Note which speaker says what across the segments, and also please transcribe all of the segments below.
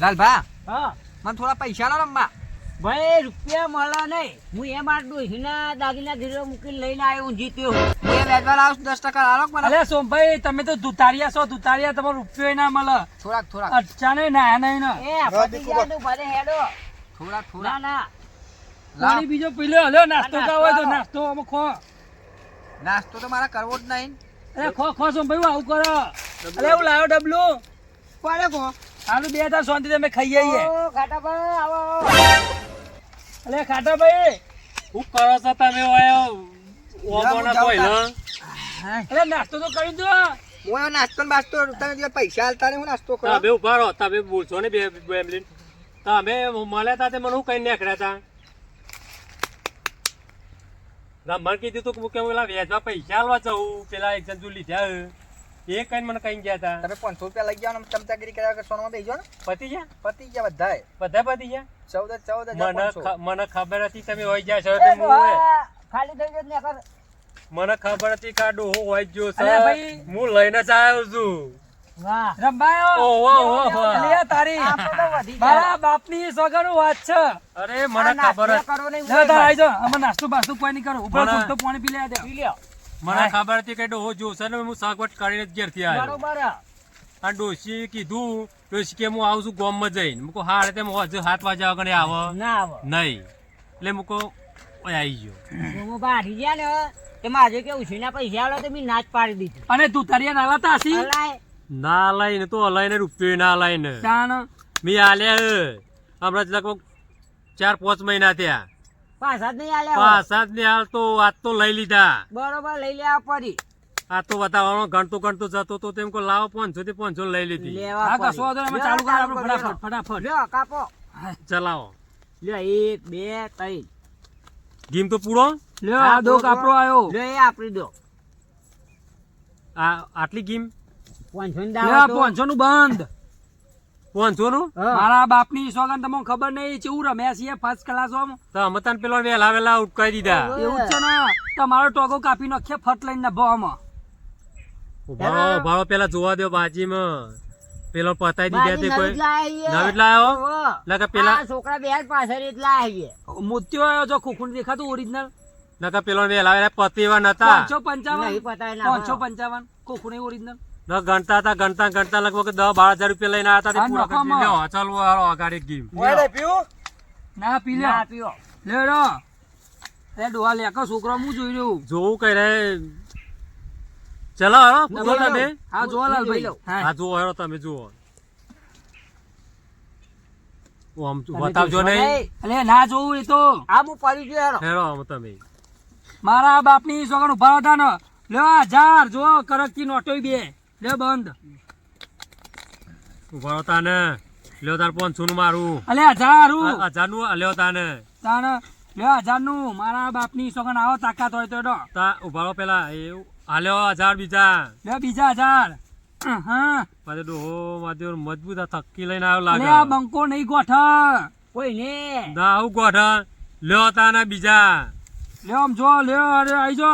Speaker 1: લાલભા
Speaker 2: હા.
Speaker 1: મને થોડા પૈસા લાવ રમવા.
Speaker 2: ભાઈ રૂપિયા મળે નહીં. હું એ મારા ડોશીના દાગીના ધીરે મૂકીને લઈને આવ્યો હું જીત્યો.
Speaker 1: હું એ વેચવા લાવું દસ ટકા લાવો મને?
Speaker 3: અલે સોમભાઈ તમે તો દુતારિયા છો દુતારિયા તમારો રૂપિયો ના મળે.
Speaker 1: થોડાક થોડાક.
Speaker 3: અચાને ના નહીં ના.
Speaker 2: એ પતી ગયા તું ભલે હેડો.
Speaker 1: થોડાક
Speaker 2: ના ના.
Speaker 1: લાવ.
Speaker 3: બીજો પેલો હલો નાસ્તો ખાવો હોય તો
Speaker 2: નાસ્તો.
Speaker 3: નાસ્તો ખો.
Speaker 1: નાસ્તો તો મારા કરવો જ નહીં.
Speaker 3: અરે ખો ખો સોમભાઈ આવું કરો. અરે હું લાવ્યો ડબલું.
Speaker 1: કોને કહો
Speaker 3: આનું બે હતા શાંતિ તમે ખાઈ આવીએ.
Speaker 2: ઓ, ખાટા ભાઈ આવો.
Speaker 3: અલે ભાઈ
Speaker 4: કરો છો તમે ઓય? ઓગોના કોઈ
Speaker 1: તાર.
Speaker 3: નાસ્તો તો કરી દો.
Speaker 1: હું નાસ્તો ને બાસ્તો તમે પૈસા હાલતા હું નાસ્તો કરો.
Speaker 4: તમે ઊભા રહો તમે બોલશો ને બે તમે મળ્યા તા તે મને હું કઈ નીકળ્યા હતા ના મને કીધું તું કે હું પેલા પૈસા આલવા જવું પેલા એક જણ લીધા હે. એ કઈ મને કઈ ગયા હતા
Speaker 1: તમે પાંચસો રૂપિયા લઈ જાઓ ચમચાગીરી કર્યા કે સોનામાં દઈ ને.
Speaker 4: પતી ગયા?
Speaker 1: પતી ગયા બધા
Speaker 4: બધા પતી ગયા?
Speaker 1: ચૌદ ચૌદ
Speaker 4: મને મને ખબર હતી તમે હોય ગયા છો
Speaker 2: ખાલી થઈ ગયો ને કર
Speaker 4: મને ખબર હતી કે આ ડોહો હોય ગયો છે હું લઈને જ આવ્યો છું.
Speaker 2: વાહ!
Speaker 3: રંભાયો
Speaker 4: ઓહો, ઓહો.
Speaker 3: અલે આ તારી.
Speaker 2: આપણે તો વધી જાય
Speaker 3: મારા બાપની સોગનું વાત છે.
Speaker 4: અરે મને ખબર
Speaker 2: આ
Speaker 4: હતી
Speaker 2: નાસ્તો
Speaker 3: બાસ્તો કોઈ નહીં કરો. ઉપર પાણી પી લે દે.
Speaker 2: પી લ્યો.
Speaker 4: મને ખબર હતી કે ડોહો જોશે ને હું સગવડ કરીને જ ઘેરથી આવ્યો અને ડોશી કીધું ડોશી કે હું આવું છું ગોમમાં જઈને. મૂકો હારે તેમ હજુ સાત વાગ્યા વગર આવે.
Speaker 2: ના આવે.
Speaker 4: નહીં. એટલે મૂકો આવી ગયો.
Speaker 2: હું બારી ગયા ને તે મારે કેવું છે? ના પૈસા આલો તો મેં નાચ પાડી દીધી.
Speaker 3: અને તું તારિયા નાલા તાસી
Speaker 2: અલાય.
Speaker 4: ના લઈને તો અલાઈને રૂપિયો ના લઈને.
Speaker 3: તાણ.
Speaker 4: મેં આલ્યા હમણાં લગભગ ચાર પાંચ મહિના થયા.
Speaker 2: પાછા જ નહીં આલ્યા
Speaker 4: પાંચ સાત ને હાલ આજ તો લઈ લીધા.
Speaker 2: બરોબર લઈ લેવા પડી.
Speaker 4: આ તો બતાવવાનો ગણતો ગણતો જતો તો તેમ કો લાવો પાંચસો થી પાંચસો લઈ લીધી.
Speaker 3: હા કશો વાંધો અમે ચાલુ કરો આપણે ફટાફટ ફટાફટ.
Speaker 2: લ્યો કાપો.
Speaker 4: ચલાવો.
Speaker 2: લ્યો એક બે ત્રણ.
Speaker 4: ગીમ તો પૂરો?
Speaker 3: લ્યો આ દો
Speaker 2: દો, દો.
Speaker 3: આવ્યો
Speaker 2: લ્યો એ આપડી દો
Speaker 4: આ આટલી ગીમ.
Speaker 2: પાંચસો નું
Speaker 3: બંધ.
Speaker 2: હા.
Speaker 3: મારા બાપની સોગન તમને ખબર નહીં ચેવું રમ્યા છીએ ફર્સ્ટ ક્લાસ ઓમ.
Speaker 4: તો અમે તને પેલો વેલા વેલા ઉટકાઈ દીધા.
Speaker 3: એવું છે ને તમારો ટોગો કાપી નાખીએ ફટ લઈને નભો આમાં
Speaker 4: ભાવ ભાવ પેલા જોવા દો બાજીમાં. પેલો પતાઈ દીધા તે કોઈ.
Speaker 2: લાયા
Speaker 4: નવી જ લાયો? લગા પેલા-
Speaker 2: છોકરા બે જ પાછળ જ લાયા છીએ.
Speaker 3: આવ્યો જો ખોખું દેખાતું ઓરિજિનલ
Speaker 4: નકા પેલો વેલા વેલા પતિ એવા નતા.
Speaker 3: પાંચસો પંચાવન.
Speaker 2: નહીં પતાય ના
Speaker 3: પાંચસો. પંચાવન. ખોખું નહીં ઓરિજિનલ
Speaker 4: ન ગણતા હતા ગણતા ગણતા લગભગ દસ બાર હજાર રૂપિયા લઈને આવ્યા હતા પૂરા કરી. લ્યો, ચાલો હાલો અગાડી ગીમ.
Speaker 3: ના પી
Speaker 2: ના પીઓ.
Speaker 3: લે રો. એ ડોહા લેકો છોકરો હું જોઈ રહ્યો?
Speaker 4: જોવું કઈ રે ચલો હાલો તમે.
Speaker 3: હા જોવાલાલ ભાઈ. હા.
Speaker 4: જો હેરો તમે જુઓ. ઓ આમ બતાવજો નહીં.
Speaker 2: નહીં.
Speaker 3: અલે ના જોવું એ તો.
Speaker 2: આ હું પડી ગયો હેરો.
Speaker 4: હેરો તમે.
Speaker 3: મારા બાપની સોગન ઊભા હતા ને લ્યો આ હજાર જો કરકતી નોટો બે. લે બંધ.
Speaker 4: ઊભા હતા ને લ્યો તાર પાંચસો નું મારું
Speaker 3: અલે હજાર
Speaker 4: હજારનું લ્યો તાને.
Speaker 3: તાણ લ્યો હજારનું મારા બાપની સોગન આવો તાકાત હોય તો એનો
Speaker 4: તા ઊભા પેલા. એ હાલ્યો હજાર બીજા.
Speaker 3: લે બીજા હજાર હા.
Speaker 4: પાછો ડોહો માધ્યો મજબૂત આ થક્કી લઈને આવ્યો લાગે.
Speaker 3: લે બંકો નહીં ગોઠ
Speaker 2: કોઈ ને
Speaker 4: ના આવું ગોઠા લ્યો તાના બીજા.
Speaker 3: લ્યો આમ જો લ્યો અરે આઈ જો.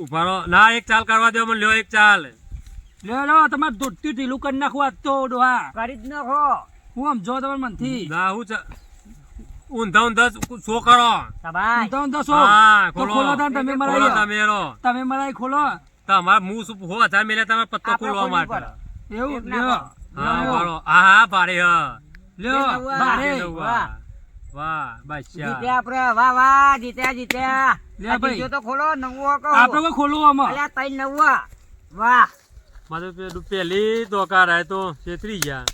Speaker 4: ઊભા રહો ના એક ચાલ કરવા દો મને લ્યો એક ચાલ.
Speaker 3: લ્યો લ્યો તમારે દોડતી ઢીલું કરી નાખવું આજ તો ડોહા.
Speaker 2: કરી જ નાખો.
Speaker 3: હું આમ જો તમારે મનથી.
Speaker 4: ના હું ઊંધા ઊંધા શો કરો?
Speaker 3: ઊંધા ઊંધા
Speaker 4: શો?
Speaker 3: તો
Speaker 4: ખોલો.
Speaker 3: ખોલો તમે મરાઈ
Speaker 4: તમે એનો
Speaker 3: તમે મરાઈ ખોલો.
Speaker 4: તમારા મું શું હો હજાર મેલે તમે પત્તો ખોલવા માટે.
Speaker 3: એવું લ્યો.
Speaker 4: હા ભાડો હા હા ભારે હા.
Speaker 3: લ્યો
Speaker 4: ભારે.
Speaker 2: વાહ.
Speaker 4: વાહ બાદશાહ
Speaker 2: જીત્યા આપણે. વાહ વાહ જીત્યા જીત્યા.
Speaker 3: લે ભાઈ.
Speaker 2: તો ખોલો નવો કહો.
Speaker 3: આપણે કોઈ ખોલવું આમાં?
Speaker 2: અલ્યા ત્રણ નવા વાહ.
Speaker 4: મારે આય તો છેતરી ગયા.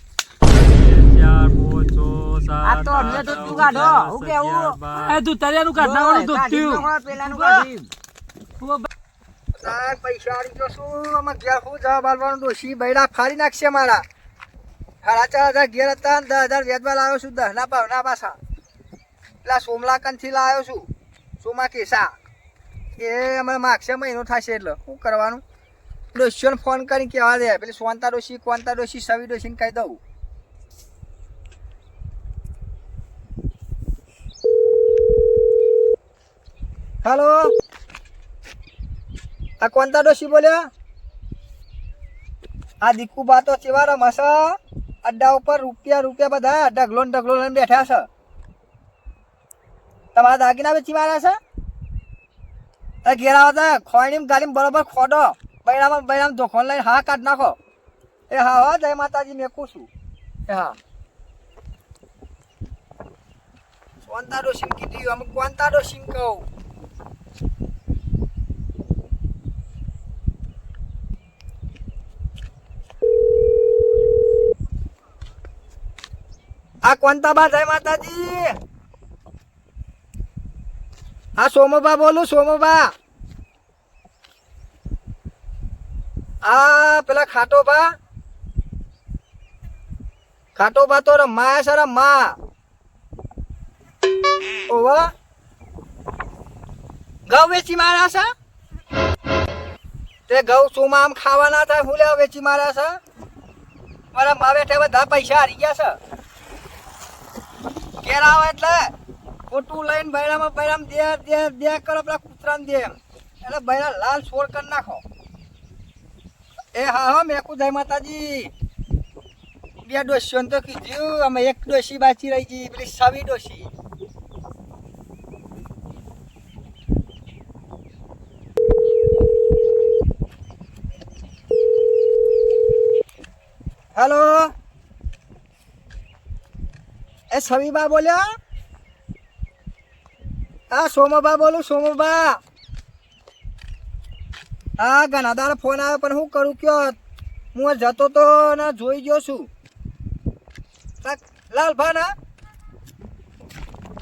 Speaker 4: ચાર પાંચ છ સાત
Speaker 2: આ તો અમને તો તું કાઢો. હું કેવું?
Speaker 3: એ તું કાઢ નાખવાનું
Speaker 2: ઓય, કાઢી પેલાનું કાઢી.
Speaker 1: તાર પૈસા શું? આમાં ઘેર હું જવાબ આલવાનું ડોશી બૈડા ફાડી નાખશે મારા. સાડા ચાર હજાર ઘેર હતા દસ હજાર વ્યાજમાં લાવ્યો છું દસ ના ભાવ ના પાછા. પેલા સોમલાકનથી લાવ્યો છું. સોમા કેસા એ અમારે માગશે મહિનો થશે એટલે. શું કરવાનું? ડોશીઓને ફોન કરીને કહેવા દે. પેલી સોનતા ડોશી, કોનતા ડોશી, સવી ડોશીને કહી દઉં. હલો? આ કોનતા ડોશી બોલ્યા? આ દીકુ બાતો ચેવા રમસ અડ્ડા ઉપર રૂપિયા રૂપિયા બધા ઢગલો ઢગલો લઈને બેઠા છે. તમારા દાગીના વેચી માર્યા છે? ઘેર આવતા ખોઈની ગાડી બરોબર ખોડો. બૈરામાં બૈરામ ધોખો લઈને હા કાઢ નાખો. એ હા હા, જય માતાજી મેકું છું. એ હા. કોંતાડો સિંહ કીધું અમે કોંતાડો સિંહ કહું. આ કોંતાબા, જય માતાજી. હા, સોમોબા બોલું, સોમોબા. આ પેલા ખાટોબા ખાટોબા તો રમાયા છે મા ઓવા ઘઉં વેચી માર્યા છે? તે ઘઉં સુમાં આમ ખાવાના થાય, હું લેવા વેચી માર્યા છે? મારા મા બેઠે બધા પૈસા હારી ગયા છે. ઘેર આવે એટલે. ખોટું લઈને બૈરામાં બૈરામ દે દે દે કરો, પેલા કૂતરાને દે એમ. એટલે બૈરા લાલ છોડ કરી નાખો. એ હા હા મેકુ જય માતાજી. બે ડોસીઓ તો કીધું, અમે એક ડોસી બાચી રહી ગઈ પેલી સવી ડોસી હેલો? એ સવીબા બોલ્યા? હા સોમબા બોલું, સોમબા. હા ઘણાદાર ફોન આવ્યો, પણ હું કરું કયો? હું જતો તો ને જોઈ ગયો છું. લાલભા ના?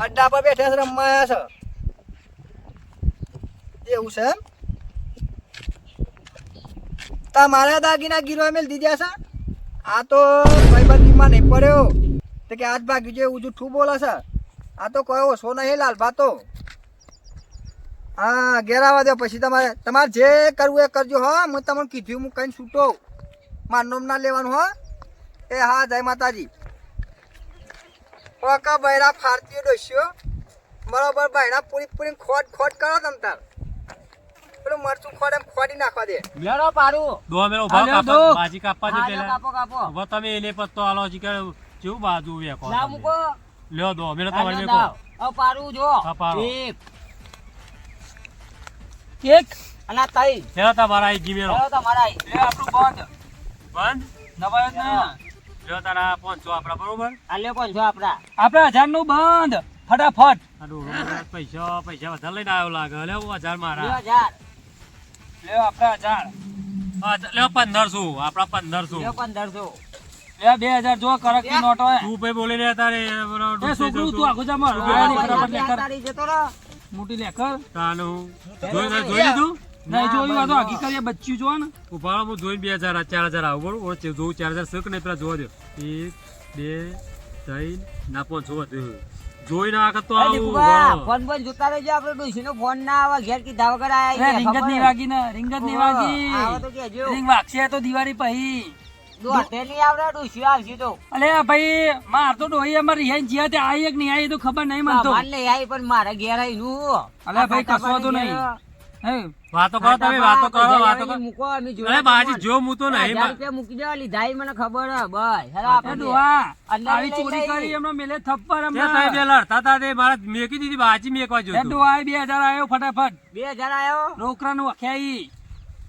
Speaker 1: અડ્ડા પર બેઠા છે, રમવા છે. એવું છે એમ? તમારા દાગીના ગીરવા મેલ દીધા છે. આ તો ભાઈબંધીમાં નહીં પડ્યો. તો કે આજ ભાગ્યું છે એવું જૂઠું બોલે છે. આ તો કયો ઓછો નહીં લાલભા તો. હા ઘેર આવવા દો પછી તમારે. તમારે જે કરવું એ કરજો હો. હું તમને કીધું હું કઈ છૂટો. મારું નામ ના લેવાનું હો. એ હા જય માતાજી. ઓકા બૈરા ફારતીઓ ડોસ્યો. બરોબર બૈરા પૂરી પૂરી ખોટ ખોટ કરો તમ તાર. પેલું મરચું ખોટ એમ ખોડી નાખવા દે.
Speaker 2: મેળો પારું
Speaker 4: દો મેળો
Speaker 3: ભાવ
Speaker 4: કાપો ભાજી કાપવા દે પેલા.
Speaker 2: કાપો કાપો.
Speaker 4: હવે તમે એને પત્તો આલો જી કે જેવું બાજુ વેકો
Speaker 2: લા મૂકો.
Speaker 4: લ્યો દો મેરો તમારે
Speaker 2: લ્યો,
Speaker 4: વેકો
Speaker 2: દાવ. જો.
Speaker 4: હા, પાડો.
Speaker 2: એક.
Speaker 3: એક.
Speaker 2: અને તઈ. ત્રણ
Speaker 4: તમારા આઈ જી મેરો
Speaker 2: તમારા આઈ.
Speaker 3: લે આપણું બંધ.
Speaker 4: બંધ?
Speaker 3: નવાયો જ નહીં.
Speaker 4: લ્યો. તારા પાંચસો આપડા બરોબર?
Speaker 2: આ લ્યો પાંચસો આપડા
Speaker 3: આપડા હજારનું બંધ. ફટાફટ.
Speaker 4: આ પૈસા પૈસા વધારે લઈને આવ્યો લાગે. લ્યો હું હજાર
Speaker 2: લ્યો
Speaker 4: મારા
Speaker 2: હજાર.
Speaker 3: લે આપડા હજાર.
Speaker 4: હા, લ્યો પંદરસો આપડા પંદરસો.
Speaker 2: લ્યો પંદરસો.
Speaker 3: લે બે હજાર જો કરકની નોટ હોય.
Speaker 4: તું ભાઈ બોલી રહ્યા તારે
Speaker 3: એ છોકરું તું આખું જા માર.
Speaker 4: શું
Speaker 3: આ
Speaker 4: કહેવાનું?
Speaker 3: નહીં, ફટાફટ લે કર.
Speaker 2: તારી જતો રહો.
Speaker 3: મોટી લે
Speaker 4: તાનું જોઈ જોઈ લીધું?
Speaker 3: નહીં જોયું તો હકી કરીએ બચ્ચું જો ને.
Speaker 4: ઊભા હું જોઈને બે હજાર ચાર હજાર આવું બરોબર? જોઉં ચાર હજાર શક નહીં પેલા જોવા દો એક બે ત્રણ ના વધુ જોઈ ના આગળ તો આવું.
Speaker 2: ફોન જોતા રહેજો આપણે. ડોશીનો ફોન ના આવે ઘેર કીધા વગર
Speaker 3: એ
Speaker 2: આયા
Speaker 3: રિંગ નહીં વાગી ને રિંગ જ નહીં વાગી.
Speaker 2: આવે તો
Speaker 3: રિંગ વાગશે તો દિવાળી પછી.
Speaker 2: દોઢે નહીં આવડે ડોશી આવશે તો.
Speaker 3: અલે ભાઈ માર તો ડોહી અમાર રિહાઈ જ્યાં તે આઈ એક નહીં આઈ તો ખબર નહીં મને તો.
Speaker 2: લઈ આવી પણ મારા ઘેર આવીનું
Speaker 3: અલે ભાઈ, કશો વાંધો નહીં.
Speaker 4: વાતો કરો તમે વાતો કરો વાતો કરો.
Speaker 2: મૂકો અમે
Speaker 4: અરે બાજી જો હું તો નહીં
Speaker 2: રૂપિયા મૂકી દો લીધા મને ખબર હે બસ. હેલો આપણે
Speaker 3: ડોહા આવી ચોરી કરી એમનો મેલે થપ્પર
Speaker 4: તે
Speaker 3: હમણાં.
Speaker 4: બે લડતા હતા તે મારે મેકી દીધી બાજી મેકવા જો
Speaker 3: ડોહા બે હજાર આવ્યો ફટાફટ.
Speaker 2: બે હજાર આવ્યો
Speaker 3: રોકરાનું વખ્યાઈ.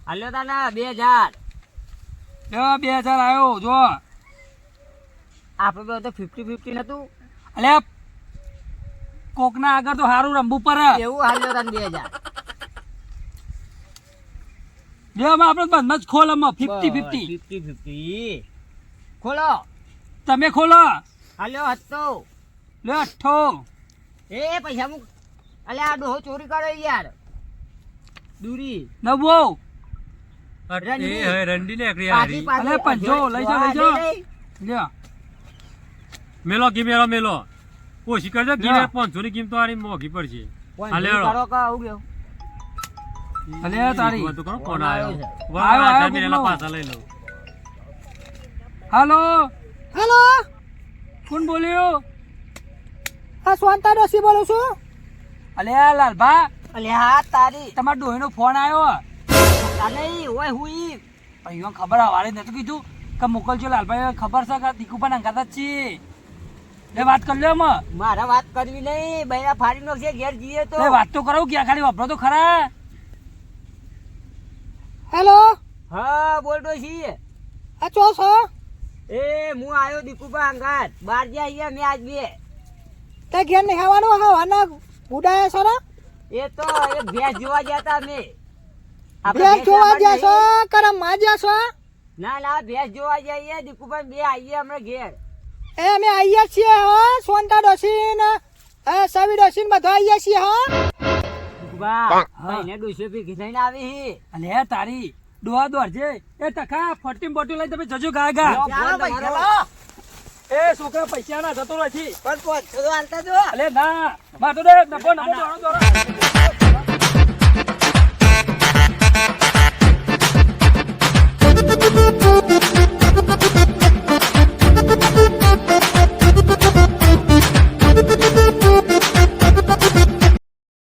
Speaker 2: હાલ્યો તાના બે હજાર.
Speaker 3: લ્યો બે હજાર આવ્યો જો.
Speaker 2: આપણે તો ફિફ્ટી ફિફ્ટી નતું.
Speaker 3: અલે કોકના આગળ તો સારું રમવું પડે.
Speaker 2: એવું હાલ્યો તને બે હજાર.
Speaker 3: લ્યો આપણે બંધ જ ખોલ આમાં ફિફ્ટી ફિફ્ટી
Speaker 2: ફિફ્ટી ફિફ્ટી ખોલો.
Speaker 3: તમે ખોલો.
Speaker 2: હાલ્યો હતો
Speaker 3: લ્યો અઠ્ઠો
Speaker 2: એ પૈસા મૂક. અલ્યા આ ડોહો ચોરી કરે યાર. દૂરી.
Speaker 3: નવો.
Speaker 4: એ રંડી ને એકડી
Speaker 3: પંજો, લઈ લઈ. લ્યો.
Speaker 4: મેલો કી મેલો મેલો. ઓછી કરજો
Speaker 3: લ્યો.
Speaker 4: પાંચસો ની કિંમત હારી મોઘી પડશે. હાલે.
Speaker 2: કરો કે આવું ગયો
Speaker 3: અલે તારી.
Speaker 2: આવ્યો.
Speaker 4: પાછા લઈ લઉં
Speaker 3: હાલો.
Speaker 1: હેલો.
Speaker 3: કોણ બોલ્યો?
Speaker 1: હા સ્વાંતા ડોસી બોલું છું.
Speaker 3: અલે લાલભા.
Speaker 2: અલે હા તારી.
Speaker 3: તમારા ડોહીનો ફોન આવ્યો.
Speaker 2: તાને ઈ હું હુઈ
Speaker 3: અહીંયા ખબર વાળે નતું કીધું કે મોકલજો લાલભાઈ ખબર છે કે દીકુભાઈ અંગાત છે. એ વાત કરી લ્યો અમે
Speaker 2: મારા વાત કરવી નહીં બૈરા ફાડી નાખશે ઘેર જઈએ તો.
Speaker 3: એ વાત તો કરો કે ખાલી વાપરો તો ખરા.
Speaker 1: હેલો?
Speaker 2: હા બોલતો છીએ
Speaker 1: આ ચો છો?
Speaker 2: એ હું આયો દીકુભાઈ અંગાત. બાર જ્યાં અહીંયા મેં આજ બે.
Speaker 1: તે ઘેર નહીં આવવાનું હવાના ગુડાયા છો ને?
Speaker 2: એ તો એ ભેંસ જોવા ગયા તા અમે. આપણે
Speaker 1: ભેંસ જોવા ગયા છો કરમમાં છો?
Speaker 2: ના ના ભેંસ જોવા જઈએ દીકુભાઈ બે આવીએ હમણાં ઘેર.
Speaker 1: એ અમે આવીએ છીએ હા સોનતા ડોસી ને એ સવી ડોસી ને બધા આવીએ છીએ હા.
Speaker 2: દીકુબા
Speaker 3: એને
Speaker 2: ભાઈને ડોસો ભેગી થઈને આવી હી.
Speaker 3: અલે તારી ડોહા દોડજે એ તખા ફટીમ બોટી લઈ તમે જજો ગા ગા એ. છોકરા પૈસા ના જતો નથી.
Speaker 1: પણ પહોંચો તો હાલતા જો
Speaker 3: અલે ના માર તો દે નફો નફો દોડો દોડો. Thank you.